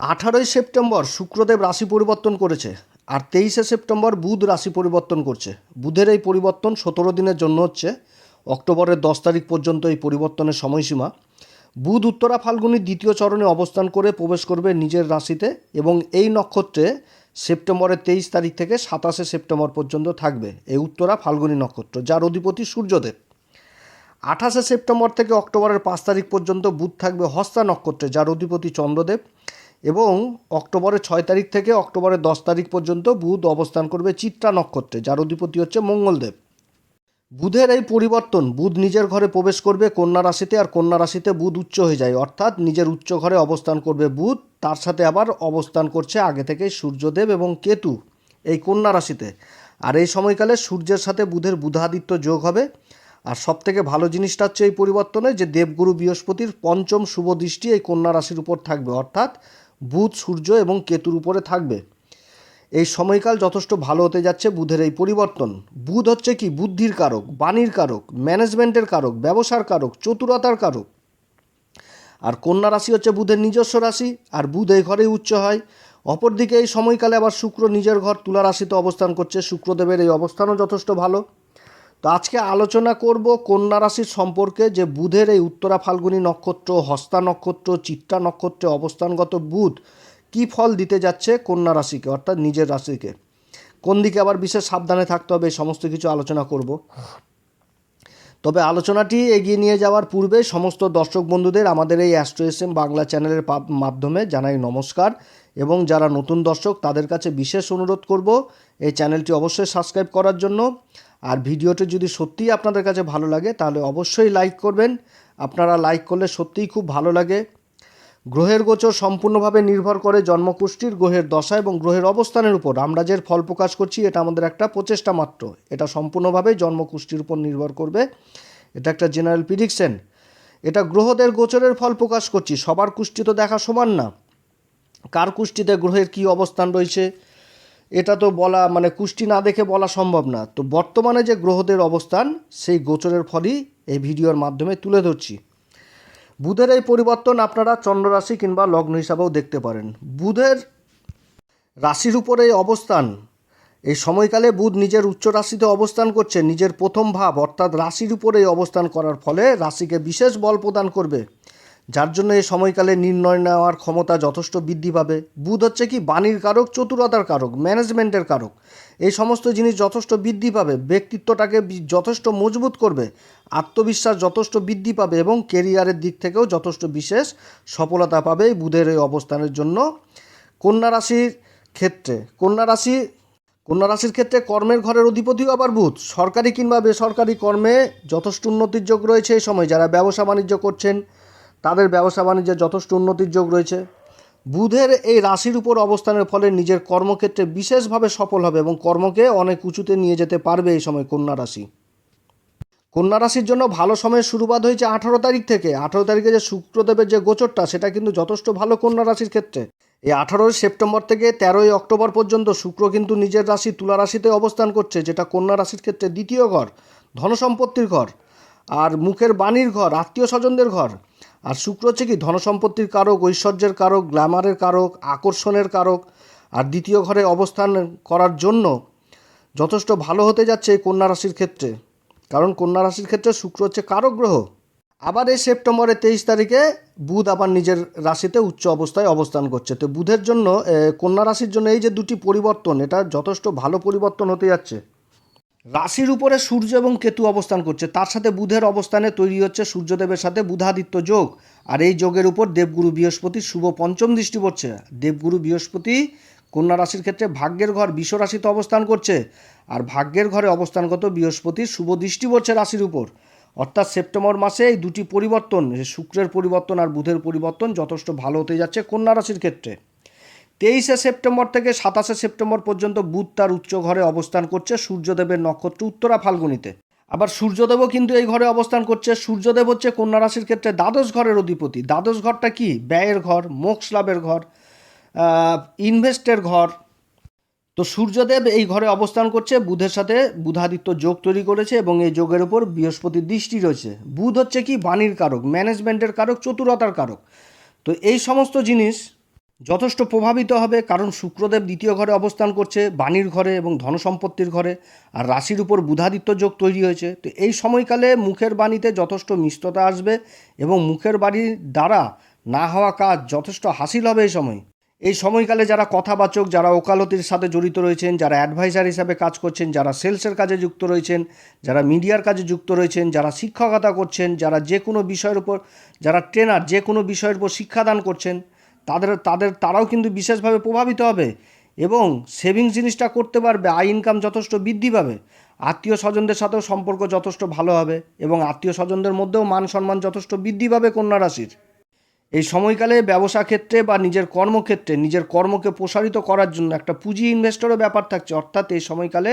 আঠারোই সেপ্টেম্বর শুক্রদেব রাশি পরিবর্তন করেছে আর তেইশে সেপ্টেম্বর বুধ রাশি পরিবর্তন করছে। বুধের এই পরিবর্তন সতেরো দিনের জন্য হচ্ছে, অক্টোবরের দশ তারিখ পর্যন্ত এই পরিবর্তনের সময়সীমা। বুধ উত্তরা ফাল্গুনির দ্বিতীয় চরণে অবস্থান করে প্রবেশ করবে নিজের রাশিতে এবং এই নক্ষত্রে সেপ্টেম্বরের তেইশ তারিখ থেকে সাতাশে সেপ্টেম্বর পর্যন্ত থাকবে এই উত্তরা ফাল্গুনী নক্ষত্র, যার অধিপতি সূর্যদেব। আঠাশে সেপ্টেম্বর থেকে অক্টোবরের পাঁচ তারিখ পর্যন্ত বুধ থাকবে হস্তা নক্ষত্রে, যার অধিপতি চন্দ্রদেব। এবং অক্টোবরের ছয় তারিখ থেকে অক্টোবরের দশ তারিখ পর্যন্ত বুধ অবস্থান করবে চিত্রা নক্ষত্রে, যার অধিপতি হচ্ছে মঙ্গলদেব। বুধের এই পরিবর্তন, বুধ নিজের ঘরে প্রবেশ করবে কন্যা রাশিতে আর কন্যা রাশিতে বুধ উচ্চ হয়ে যায়। অর্থাৎ নিজের উচ্চ ঘরে অবস্থান করবে বুধ, তার সাথে আবার অবস্থান করছে আগে থেকেই সূর্যদেব এবং কেতু এই কন্যা রাশিতে। আর এই সময়কালে সূর্যের সাথে বুধের বুধাদিত্য যোগ হবে। আর সব থেকে ভালো জিনিসটা হচ্ছে এই পরিবর্তনে যে দেবগুরু বৃহস্পতির পঞ্চম শুভ দৃষ্টি এই কন্যা রাশির উপর থাকবে। অর্থাৎ বুধ, সূর্য এবং কেতুর উপরে থাকবে। এই সময়কাল যথেষ্ট ভালো হতে যাচ্ছে বুধের এই পরিবর্তন। বুধ হচ্ছে কি? বুদ্ধির কারক, বাণীর কারক ম্যানেজমেন্টের কারক, ব্যবসার কারক, চতুরতার কারক। আর কন্যা রাশি হচ্ছে বুধের নিজস্ব রাশি, আর বুধ এই ঘরেই উচ্চ হয়। অপরদিকে এই সময়কালে আবার শুক্র নিজের ঘর, তুলা রাশিতে অবস্থান করছে। শুক্রদেবের এই অবস্থানও যথেষ্ট ভালো। তো আজকে আলোচনা করব কন্যা রাশির সম্পর্কে যে বুধের এই উত্তরা ফাল্গুনী নক্ষত্র, হস্তা নক্ষত্র, চিত্রা নক্ষত্রে অবস্থানগত বুধ কী ফল দিতে যাচ্ছে কন্যা রাশিকে, অর্থাৎ নিজের রাশিকে? কোন দিকে আবার বিশেষ সাবধানে থাকতে হবে, এই সমস্ত কিছু আলোচনা করব। তবে আলোচনাটি এগিয়ে নিয়ে যাওয়ার পূর্বে সমস্ত দর্শক বন্ধুদের আমাদের এই অ্যাস্ট্রো এস এম বাংলা চ্যানেলের মাধ্যমে জানাই নমস্কার এবং যারা নতুন দর্শক তাদের কাছে বিশেষ অনুরোধ করব, এই চ্যানেলটি অবশ্যই সাবস্ক্রাইব করার জন্য। আর ভিডিওটি যদি সত্যিই আপনাদের কাছে ভালো লাগে, তাহলে অবশ্যই লাইক করবেন। আপনারা লাইক করলে সত্যিই খুব ভালো লাগে। গ্রহের গোচর সম্পূর্ণভাবে নির্ভর করে জন্মকুষ্ঠির গ্রহের দশা এবং গ্রহের অবস্থানের উপর। আমরা যে ফল প্রকাশ করছি, এটা আমাদের একটা প্রচেষ্টা মাত্র। এটা সম্পূর্ণভাবে জন্মকুষ্ঠির উপর নির্ভর করবে। এটা একটা জেনারেল প্রিডিকশন এটা গ্রহদের গোচরের ফল প্রকাশ করছি। সবার কুষ্টি তো দেখা সমান না। কার কুষ্টিতে গ্রহের কী অবস্থান রয়েছে? এটা তো বলা মানে কুষ্টি না দেখে বলা সম্ভব না। তো বর্তমানে যে গ্রহদের অবস্থান, সেই গোচরের ফলই এই ভিডিওর মাধ্যমে তুলে ধরছি। বুধের এই পরিবর্তন আপনারা চন্দ্ররাশি কিংবা লগ্ন হিসাবেও দেখতে পারেন। বুধের রাশির উপরে এই অবস্থান, এই সময়কালে বুধ নিজের উচ্চ রাশিতে অবস্থান করছে, নিজের প্রথম ভাব, অর্থাৎ রাশির উপরে এই অবস্থান করার ফলে রাশিকে বিশেষ বল প্রদান করবে। যার জন্য এই সময়কালে নির্ণয় নেওয়ার ক্ষমতা যথেষ্ট বৃদ্ধি পাবে। বুধ হচ্ছে কি বাণীর কারক, চতুরতার কারক ম্যানেজমেন্টের কারক। এই সমস্ত জিনিস যথেষ্ট বৃদ্ধি পাবে, ব্যক্তিত্বটাকে যথেষ্ট মজবুত করবে, আত্মবিশ্বাস যথেষ্ট বৃদ্ধি পাবে এবং কেরিয়ারের দিক থেকেও যথেষ্ট বিশেষ সফলতা পাবে এই বুধের এই অবস্থানের জন্য। কন্যা রাশির ক্ষেত্রে, কন্যা রাশি, কন্যা রাশির ক্ষেত্রে কর্মের ঘরের অধিপতিও আবার বুধ। সরকারি কিংবা বেসরকারি কর্মে যথেষ্ট উন্নতির যোগ রয়েছে এই সময়, যারা ব্যবসা বাণিজ্য করছেন তাদের ব্যবসা বাণিজ্যে যথেষ্ট উন্নতির যোগ রয়েছে। বুধের এই রাশির উপর অবস্থানের ফলে নিজের কর্মক্ষেত্রে বিশেষভাবে সফল হবে এবং কর্মকে অনেক উঁচুতে নিয়ে যেতে পারবে এই সময় কন্যা রাশি। কন্যা রাশির জন্য ভালো সময়ের শুরুবাত হয়েছে আঠারো তারিখ থেকে। আঠারো তারিখে যে শুক্রদেবের যে গোচরটা, সেটা কিন্তু যথেষ্ট ভালো কন্যা রাশির ক্ষেত্রে। এই আঠারোই সেপ্টেম্বর থেকে তেরোই অক্টোবর পর্যন্ত শুক্র কিন্তু নিজের রাশি তুলা রাশিতে অবস্থান করছে, যেটা কন্যা রাশির ক্ষেত্রে দ্বিতীয় ঘর, ধনসম্পত্তির ঘর। আর মুখের বাণীর ঘর, আত্মীয় স্বজনদের ঘর। আর শুক্র হচ্ছে কি, ধনসম্পত্তির কারক, ঐশ্বর্যের কারক, গ্ল্যামারের কারক, আকর্ষণের কারক। আর দ্বিতীয় ঘরে অবস্থান করার জন্য যথেষ্ট ভালো হতে যাচ্ছে কন্যা রাশির ক্ষেত্রে। কারণ কন্যা রাশির ক্ষেত্রে শুক্র হচ্ছে কারক গ্রহ। আবার এই সেপ্টেম্বরের তেইশ তারিখে বুধ আবার নিজের রাশিতে উচ্চ অবস্থায় অবস্থান করছে। তো বুধের জন্য কন্যা রাশির জন্য এই যে দুটি পরিবর্তন, এটা যথেষ্ট ভালো পরিবর্তন হতে যাচ্ছে। রাশির উপরে সূর্য এবং কেতু অবস্থান করছে। তার সাথে বুধের অবস্থানে তৈরি হচ্ছে সূর্যদেবের সাথে বুধাদিত্য যোগ। আর এই যোগের উপর দেবগুরু বৃহস্পতির শুভ পঞ্চম দৃষ্টি পড়ছে। দেবগুরু বৃহস্পতি কন্যা রাশির ক্ষেত্রে ভাগ্যের ঘর বিশ্ব রাশিতে অবস্থান করছে। আর ভাগ্যের ঘরে অবস্থানগত বৃহস্পতির শুভ দৃষ্টি পড়ছে রাশির উপর। অর্থাৎ সেপ্টেম্বর মাসে এই দুটি পরিবর্তন, শুক্রের পরিবর্তন আর বুধের পরিবর্তন যথেষ্ট ভালো হতে যাচ্ছে কন্যা রাশির ক্ষেত্রে। তেইশে সেপ্টেম্বর থেকে সাতাশে সেপ্টেম্বর পর্যন্ত বুধ তার উচ্চ ঘরে অবস্থান করছে সূর্যদেবের নক্ষত্র উত্তরা ফাল্গুনিতে। আবার সূর্যদেবও কিন্তু এই ঘরে অবস্থান করছে। সূর্যদেব হচ্ছে কন্যা রাশির ক্ষেত্রে দ্বাদশ ঘরের অধিপতি। দ্বাদশ ঘরটা কি? ব্যয়ের ঘর, মোক্ষ লাভের ঘর ইনভেস্টের ঘর। তো সূর্যদেব এই ঘরে অবস্থান করছে। বুধের সাথে বুধাদিত্য যোগ তৈরি করেছে এবং এই যোগের উপর বৃহস্পতির দৃষ্টি রয়েছে। বুধ হচ্ছে কি? বাণীর কারক, ম্যানেজমেন্টের কারক, চতুরতার কারক। তো এই সমস্ত জিনিস যথেষ্ট প্রভাবিত হবে কারণ শুক্রদেব দ্বিতীয় ঘরে অবস্থান করছে, বাণীর ঘরে এবং ধনসম্পত্তির ঘরে। আর রাশির উপর বুধাদিত্য যোগ তৈরি হয়েছে। তো এই সময়কালে মুখের বাণীতে যথেষ্ট মিষ্টতা আসবে এবং মুখের বাণীর দ্বারা না হওয়া কাজ যথেষ্ট হাসিল হবে এই সময়। এই সময়কালে যারা কথাবাচক, যারা ওকালতির সাথে জড়িত রয়েছেন, যারা অ্যাডভাইজার হিসাবে কাজ করছেন, যারা সেলসের কাজে যুক্ত রয়েছেন, যারা মিডিয়ার কাজে যুক্ত রয়েছেন, যারা শিক্ষকতা করছেন, যারা যে কোনো বিষয়ের উপর, যারা ট্রেনার যে কোনো বিষয়ের উপর শিক্ষাদান করছেন তাদের তাদের, তারাও কিন্তু বিশেষভাবে প্রভাবিত হবে এবং সেভিংস জিনিসটা করতে পারবে, আয় ইনকাম যথেষ্ট বৃদ্ধি পাবে, আত্মীয় স্বজনদের সাথেও সম্পর্ক যথেষ্ট ভালো হবে এবং আত্মীয় স্বজনদের মধ্যেও মান সম্মান যথেষ্ট বৃদ্ধি পাবে কন্যা রাশির। এই সময়কালে ব্যবসা ক্ষেত্রে বা নিজের কর্মক্ষেত্রে, নিজের কর্মকে প্রসারিত করার জন্য একটা পুঁজি ইনভেস্টরও ব্যাপার থাকছে। অর্থাৎ এই সময়কালে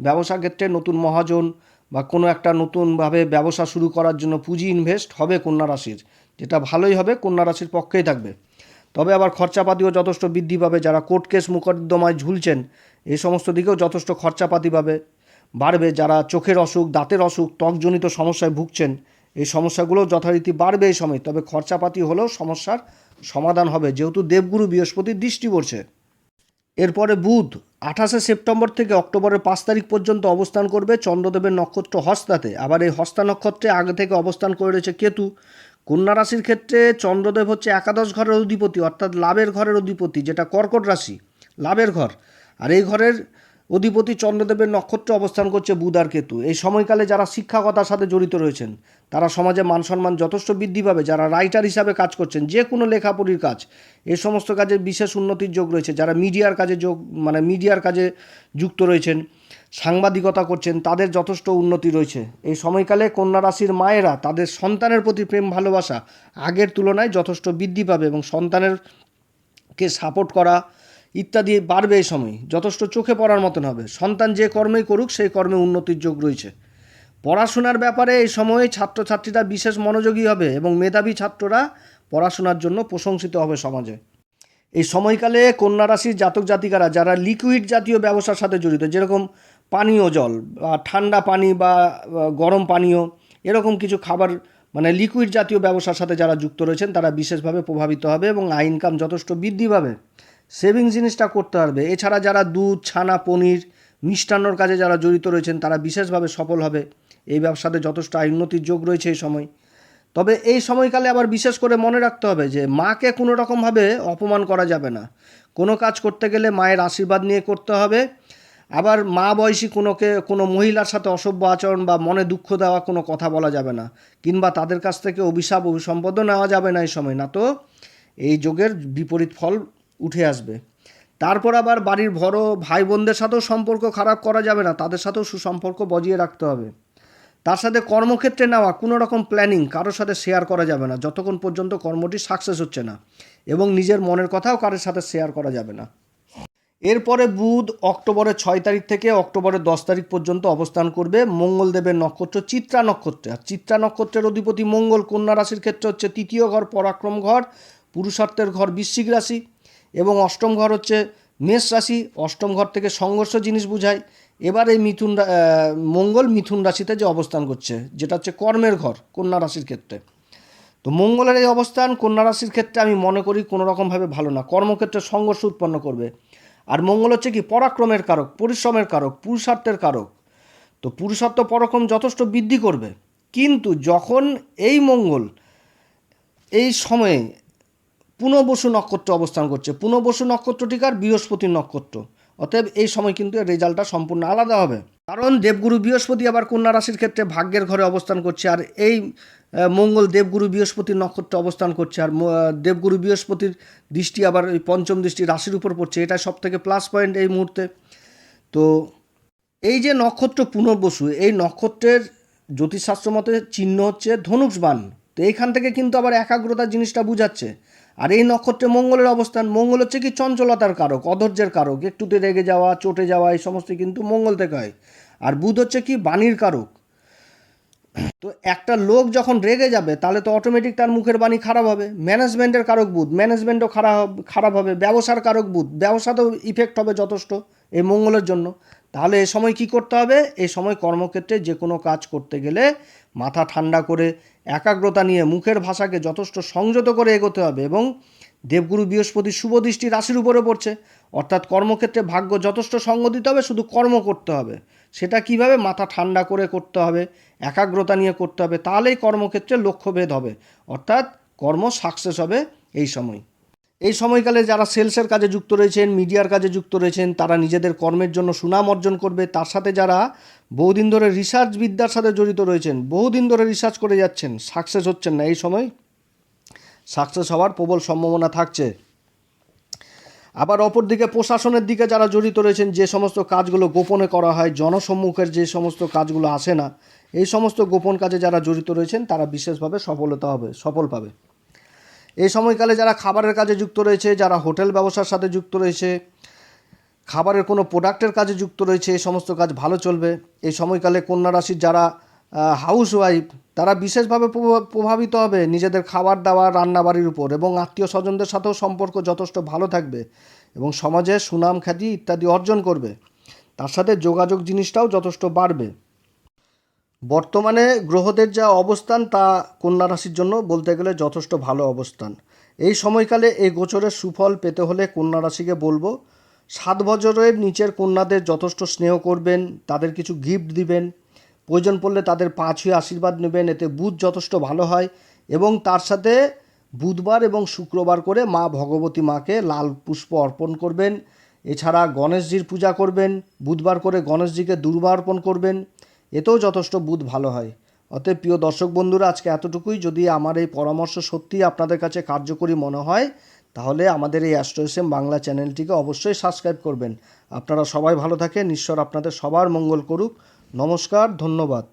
ব্যবসা ক্ষেত্রে নতুন মহাজন বা কোনো একটা নতুনভাবে ব্যবসা শুরু করার জন্য পুঁজি ইনভেস্ট হবে কন্যা রাশির, যেটা ভালোই হবে, কন্যা রাশির পক্ষেই থাকবে। তবে আবার খরচাপাতিও যথেষ্ট বৃদ্ধি পাবে। যারা কোর্ট কেস মোকদ্দমায় ঝুলছেন এই সমস্ত দিকেও যথেষ্ট খরচাপাতি পাবে। বাড়বে যারা চোখের অসুখ, দাঁতের অসুখ, ত্বকজনিত সমস্যায় ভুগছেন এই সমস্যাগুলো যথারীতি বাড়বে এই সময় তবে খরচাপাতি হলেও সমস্যার সমাধান হবে। যেহেতু দেবগুরু বৃহস্পতির দৃষ্টি পড়ছে। এরপরে বুধ, আঠাশে সেপ্টেম্বর থেকে অক্টোবরের পাঁচ তারিখ পর্যন্ত অবস্থান করবে চন্দ্রদেবের নক্ষত্র হস্তাতে। আবার এই হস্তা নক্ষত্রে আগে থেকে অবস্থান করে রয়েছে কেতু। কন্যা রাশির ক্ষেত্রে চন্দ্রদেব হচ্ছে একাদশ ঘরের অধিপতি, অর্থাৎ লাভের ঘরের অধিপতি, যেটা কর্কট রাশি, লাভের ঘর। আর এই ঘরের অধিপতি চন্দ্রদেবের নক্ষত্রে অবস্থান করছে বুধ আর কেতু। এই সময়কালে যারা শিক্ষকতার সাথে জড়িত রয়েছেন, তারা সমাজে মান সম্মান যথেষ্ট বৃদ্ধি পাবে, যারা রাইটার হিসাবে কাজ করছেন, যে কোনো লেখাপড়ির কাজ। এ সমস্ত কাজে বিশেষ উন্নতির যোগ রয়েছে, যারা মিডিয়ার কাজে যোগ মানে মিডিয়ার কাজে যুক্ত রয়েছেন, সাংবাদিকতা করছেন, তাদের যথেষ্ট উন্নতি রয়েছে। এই সময়কালে কন্যা রাশির মায়েরা তাদের সন্তানের প্রতি প্রেম, ভালোবাসা আগের তুলনায় যথেষ্ট বৃদ্ধি পাবে এবং সন্তানের কে সাপোর্ট করা ইত্যাদি বাড়বে এই সময়। যথেষ্ট চোখে পড়ার মতন হবে। সন্তান যে কর্মেই করুক, সেই কর্মে উন্নতির যোগ রয়েছে। পড়াশোনার ব্যাপারে এই সময়ে ছাত্রছাত্রীরা বিশেষ মনোযোগী হবে এবং মেধাবী ছাত্ররা পড়াশোনার জন্য প্রশংসিত হবে সমাজে। এই সময়কালে কন্যা রাশির জাতক জাতিকারা যারা লিকুইড জাতীয় ব্যবসার সাথে জড়িত, যেরকম পানীয় জল বা ঠান্ডা পানি বা গরম পানীয়, এরকম কিছু খাবার মানে লিকুইড জাতীয় ব্যবসার সাথে যারা যুক্ত রয়েছেন, তারা বিশেষভাবে প্রভাবিত হবে এবং আয় ইনকাম যথেষ্ট বৃদ্ধি পাবে। সেভিং জিনিসটা করতে পারবে। এছাড়া যারা দুধ, ছানা, পনির মিষ্টান্নর কাজে যারা জড়িত রয়েছেন, তারা বিশেষভাবে সফল হবে। এই ব্যবসাতে যথেষ্ট উন্নতির যোগ রয়েছে এই সময়। তবে এই সময়কালে আবার বিশেষ করে মনে রাখতে হবে যে, মাকে কোনো রকমভাবে অপমান করা যাবে না। কোনো কাজ করতে গেলে মায়ের আশীর্বাদ নিয়ে করতে হবে। আবার মা বয়সী কোনোকে, কোনো মহিলার সাথে অসভ্য আচরণ বা মনে দুঃখ দেওয়া কোনো কথা বলা যাবে না। কিংবা তাদের কাছ থেকে অভিশাপ, অভিসম্পদও নেওয়া যাবে না এই সময়। না তো এই যোগের বিপরীত ফল উঠে আসবে। তারপর আবার বাড়ির বড় ভাই বোনদের সাথেও সম্পর্ক খারাপ করা যাবে না, তাদের সাথেও সুসম্পর্ক বজিয়ে রাখতে হবে। তার সাথে কর্মক্ষেত্রে নেওয়া কোনো রকম প্ল্যানিং কারোর সাথে শেয়ার করা যাবে না, যতক্ষণ পর্যন্ত কর্মটি সাকসেস হচ্ছে না এবং নিজের মনের কথাও কারোর সাথে শেয়ার করা যাবে না। এরপরে বুধ অক্টোবরের ছয় তারিখ থেকে অক্টোবরের দশ তারিখ পর্যন্ত অবস্থান করবে মঙ্গলদেবের নক্ষত্র চিত্রা নক্ষত্রে। আর চিত্রা নক্ষত্রের অধিপতি মঙ্গল, কন্যা রাশির ক্ষেত্রে হচ্ছে তৃতীয় ঘর, পরাক্রম ঘর, পুরুষার্থের ঘর, বৃশ্চিক রাশি। এবং অষ্টম ঘর হচ্ছে মেষ রাশি, অষ্টম ঘর থেকে সংঘর্ষ জিনিস বুঝায়। এবার এই মিথুন মঙ্গল মিথুন রাশিতে যে অবস্থান করছে, যেটা হচ্ছে কর্মের ঘর, কন্যা রাশির ক্ষেত্রে। তো মঙ্গলের এই অবস্থান, কন্যা রাশির ক্ষেত্রে আমি মনে করি কোনো রকমভাবে ভালো না। কর্মক্ষেত্রে সংঘর্ষ উৎপন্ন করবে। আর মঙ্গল হচ্ছে কি, পরাক্রমের কারক, পরিশ্রমের কারক, পুরুষার্থের কারক। তো পুরুষার্থ, পরাক্রম যথেষ্ট বৃদ্ধি করবে। কিন্তু যখন এই মঙ্গল এই সময়ে পুনবসু নক্ষত্র অবস্থান করছে। পুনবসু নক্ষত্রটিকার বৃহস্পতির নক্ষত্র। অতএব এই সময় কিন্তু এর রেজাল্টটা সম্পূর্ণ আলাদা হবে। কারণ দেবগুরু বৃহস্পতি আবার কন্যা রাশির ক্ষেত্রে ভাগ্যের ঘরে অবস্থান করছে আর এই মঙ্গল দেবগুরু বৃহস্পতির নক্ষত্রে অবস্থান করছে। আর দেবগুরু বৃহস্পতির দৃষ্টি আবার এই পঞ্চম দৃষ্টি রাশির উপর পড়ছে। এটা সব থেকে প্লাস পয়েন্ট এই মুহূর্তে। তো এই যে নক্ষত্র পুনর্বসু, এই নক্ষত্রের জ্যোতিষশাস্ত্র মতে চিহ্ন হচ্ছে ধনুষ বান তো এইখান থেকে কিন্তু আবার একাগ্রতার জিনিসটা বুঝাচ্ছে। আর এই নক্ষত্রে মঙ্গলের অবস্থান, মঙ্গল হচ্ছে কি চঞ্চলতার কারক, অধৈর্যের কারক, একটুতে রেগে যাওয়া, চটে যাওয়া, এই সমস্ত কিন্তু মঙ্গল থেকে হয়। আর বুধ হচ্ছে কি বাণীর কারক। তো একটা লোক যখন রেগে যাবে, তাহলে তো অটোমেটিক তার মুখের বাণী খারাপ হবে। ম্যানেজমেন্টের কারক বুধ ম্যানেজমেন্টও খারাপ খারাপ হবে। ব্যবসার কারক বুধ ব্যবসাতেও ইফেক্ট হবে যথেষ্ট এই মঙ্গলের জন্য। তাহলে এ সময় কি করতে হবে? এই সময় কর্মক্ষেত্রে যে কোনো কাজ করতে গেলে মাথা ঠান্ডা করে একাগ্রতা নিয়ে মুখের ভাষাকে যথেষ্ট সংযত করে এগোতে হবে এবং দেবগুরু বৃহস্পতি শুভ দৃষ্টি রাশির উপরে পড়ছে। অর্থাৎ কর্মক্ষেত্রে ভাগ্য যথেষ্ট সঙ্গ দিতে হবে, শুধু কর্ম করতে হবে। সেটা কীভাবে? মাথা ঠান্ডা করে করতে হবে, একাগ্রতা নিয়ে করতে হবে। তাহলেই কর্মক্ষেত্রে লক্ষ্যভেদ হবে। অর্থাৎ কর্ম সাকসেস হবে এই সময়। এই সময়কালে যারা সেলসের কাজে যুক্ত রয়েছেন, মিডিয়ার কাজে যুক্ত রয়েছেন, তারা নিজেদের কর্মের জন্য সুনাম অর্জন করবে। তার সাথে যারা বহুদিন ধরে রিসার্চ বিদ্যার সাথে জড়িত রয়েছেন, বহুদিন ধরে রিসার্চ করে যাচ্ছেন সাকসেস হচ্ছেন না। এই সময় সাকসেস হওয়ার প্রবল সম্ভাবনা থাকছে। আবার অপরদিকে প্রশাসনের দিকে যারা জড়িত রয়েছেন, যে সমস্ত কাজগুলো গোপনে করা হয়, জনসম্মুখের যে সমস্ত কাজগুলো আসে না, এই সমস্ত গোপন কাজে যারা জড়িত রয়েছেন, তারা বিশেষভাবে সফলতা হবে, সফল পাবে। এই সময়কালে যারা খাবারের কাজে যুক্ত রয়েছে, যারা হোটেল ব্যবসার সাথে যুক্ত রয়েছে, খাবারের কোনো প্রোডাক্টের কাজে যুক্ত রয়েছে, এই সমস্ত কাজ ভালো চলবে। এই সময়কালে কন্যা রাশির যারা হাউস ওয়াইফ তারা বিশেষভাবে প্রভাবিত হবে নিজেদের খাবার দাবার, রান্নাবাড়ির উপর এবং আত্মীয় স্বজনদের সাথেও সম্পর্ক যথেষ্ট ভালো থাকবে এবং সমাজে সুনাম খ্যাতি ইত্যাদি অর্জন করবে। তার সাথে যোগাযোগ জিনিসটাও যথেষ্ট বাড়বে। বর্তমানে গ্রহদের যা অবস্থান তা কন্যা রাশির জন্য বলতে গেলে যথেষ্ট ভালো অবস্থান। এই সময়কালে এই গোচরের সুফল পেতে হলে কন্যা রাশিকে বলব, সাত বছরের নিচের কন্যাদের যথেষ্ট স্নেহ করবেন, তাদের কিছু গিফট দিবেন, প্রয়োজন পড়লে তাদের পা ছুঁয়ে আশীর্বাদ নেবেন, এতে বুধ যথেষ্ট ভালো হয় এবং তার সাথে বুধবার এবং শুক্রবার করে মা ভগবতী মাকে লাল পুষ্প অর্পণ করবেন। এছাড়া গণেশজির পূজা করবেন, বুধবার করে গণেশজিকে দুর্বা অর্পণ করবেন। এতেও যথেষ্ট বুধ ভালো হয়। অতএব প্রিয় দর্শক বন্ধুরা, আজকে এতটুকুই। যদি আমার এই পরামর্শ সত্যিই আপনাদের কাছে কার্যকরী মনে হয়, তাহলে আমাদের এই অ্যাস্ট্রোএসএম বাংলা চ্যানেলটিকে অবশ্যই সাবস্ক্রাইব করবেন। আপনারা সবাই ভালো থাকেন। ঈশ্বর আপনাদের সবার মঙ্গল করুক। নমস্কার, ধন্যবাদ।